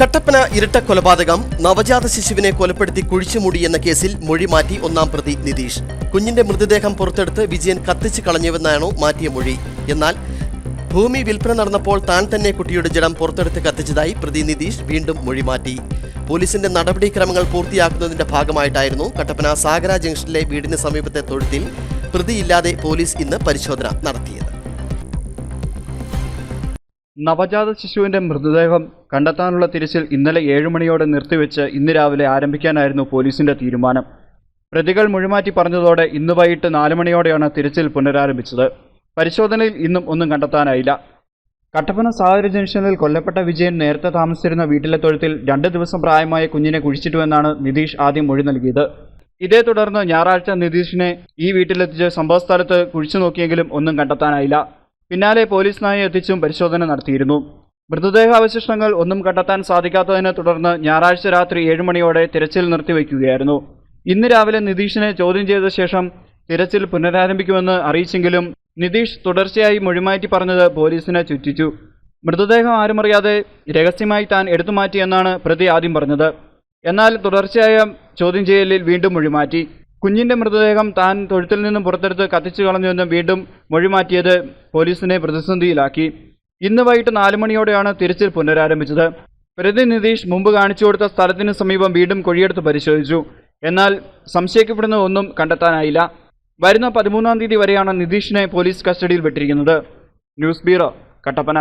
കട്ടപ്പന ഇരട്ട കൊലപാതകം നവജാത ശിശുവിനെ കൊലപ്പെടുത്തി കുഴിച്ചുമൂടി എന്ന കേസിൽ മൊഴി മാറ്റി ഒന്നാം പ്രതി നിതീഷ്. കുഞ്ഞിന്റെ മൃതദേഹം പുറത്തെടുത്ത് വിജയൻ കത്തിച്ച് കളഞ്ഞുവെന്നാണോ മാറ്റിയ മൊഴി. എന്നാൽ ഭൂമി വിൽപ്പന നടന്നപ്പോൾ താൻ തന്നെ കുട്ടിയുടെ ജഡം പുറത്തെടുത്ത് കത്തിച്ചതായി പ്രതി നിതീഷ് വീണ്ടും മൊഴി മാറ്റി. പോലീസിന്റെ നടപടിക്രമങ്ങൾ പൂർത്തിയാക്കുന്നതിന്റെ ഭാഗമായിട്ടായിരുന്നു കട്ടപ്പന സാഗര ജംഗ്ഷനിലെ വീടിന് സമീപത്തെ തൊഴുത്തിൽ പ്രതിയില്ലാതെ പോലീസ് ഇന്ന് പരിശോധന നടത്തിയത്. നവജാത ശിശുവിന്റെ മൃതദേഹം കണ്ടെത്താനുള്ള തിരച്ചിൽ ഇന്നലെ ഏഴുമണിയോടെ നിർത്തിവെച്ച് ഇന്ന് രാവിലെ ആരംഭിക്കാനായിരുന്നു പോലീസിന്റെ തീരുമാനം. പ്രതികൾ മൊഴിമാറ്റി പറഞ്ഞതോടെ ഇന്ന് വൈകിട്ട് നാല് മണിയോടെയാണ് തിരച്ചിൽ പുനരാരംഭിച്ചത്. പരിശോധനയിൽ ഇന്നും ഒന്നും കണ്ടെത്താനായില്ല. കട്ടപ്പന സാഹചര്യ ജംഗ്ഷനിൽ കൊല്ലപ്പെട്ട വിജയൻ നേരത്തെ താമസിച്ചിരുന്ന വീട്ടിലെ തൊഴുത്തിൽ രണ്ട് ദിവസം പ്രായമായ കുഞ്ഞിനെ കുഴിച്ചിട്ടുവെന്നാണ് നിതീഷ് ആദ്യം മൊഴി നൽകിയത്. ഇതേ തുടർന്ന് ഞായറാഴ്ച നിതീഷിനെ ഈ വീട്ടിലെത്തിച്ച് സംഭവസ്ഥലത്ത് കുഴിച്ചു നോക്കിയെങ്കിലും ഒന്നും കണ്ടെത്താനായില്ല. പിന്നാലെ പോലീസ് നായ എത്തിച്ചും പരിശോധന നടത്തിയിരുന്നു. മൃതദേഹാവശിഷ്ടങ്ങൾ ഒന്നും കണ്ടെത്താൻ സാധിക്കാത്തതിനെ തുടർന്ന് ഞായറാഴ്ച രാത്രി ഏഴ് മണിയോടെ തിരച്ചിൽ നിർത്തിവെക്കുകയായിരുന്നു ഇന്ന് രാവിലെ നിതീഷിനെ ചോദ്യം ചെയ്ത ശേഷം തിരച്ചിൽ പുനരാരംഭിക്കുമെന്ന് അറിയിച്ചെങ്കിലും നിതീഷ് തുടർച്ചയായി മൊഴിമാറ്റി പറഞ്ഞത് പോലീസിനെ ചുറ്റിച്ചു. മൃതദേഹം ആരുമറിയാതെ രഹസ്യമായി താൻ എടുത്തുമാറ്റിയെന്നാണ് പ്രതി ആദ്യം പറഞ്ഞത്. എന്നാൽ തുടർച്ചയായ ചോദ്യം ചെയ്യലിൽ വീണ്ടും മൊഴിമാറ്റി. കുഞ്ഞിന്റെ മൃതദേഹം താൻ തൊഴുത്തിൽ നിന്നും പുറത്തെടുത്ത് കത്തിച്ചു കളഞ്ഞുവെന്നും വീണ്ടും മൊഴിമാറ്റിയത് പോലീസിനെ പ്രതിസന്ധിയിലാക്കി. ഇന്ന് വൈകിട്ട് നാലുമണിയോടെയാണ് തിരച്ചിൽ പുനരാരംഭിച്ചത്. പ്രതി നിതീഷ് മുമ്പ് കാണിച്ചു കൊടുത്ത സ്ഥലത്തിന് സമീപം വീണ്ടും കുഴിയെടുത്ത് പരിശോധിച്ചു. എന്നാൽ സംശയിക്കപ്പെടുന്ന ഒന്നും കണ്ടെത്താനായില്ല. വരുന്ന പതിമൂന്നാം തീയതി വരെയാണ് നിതീഷിനെ പോലീസ് കസ്റ്റഡിയിൽ വിട്ടിരിക്കുന്നത്. News bureau Kattappana.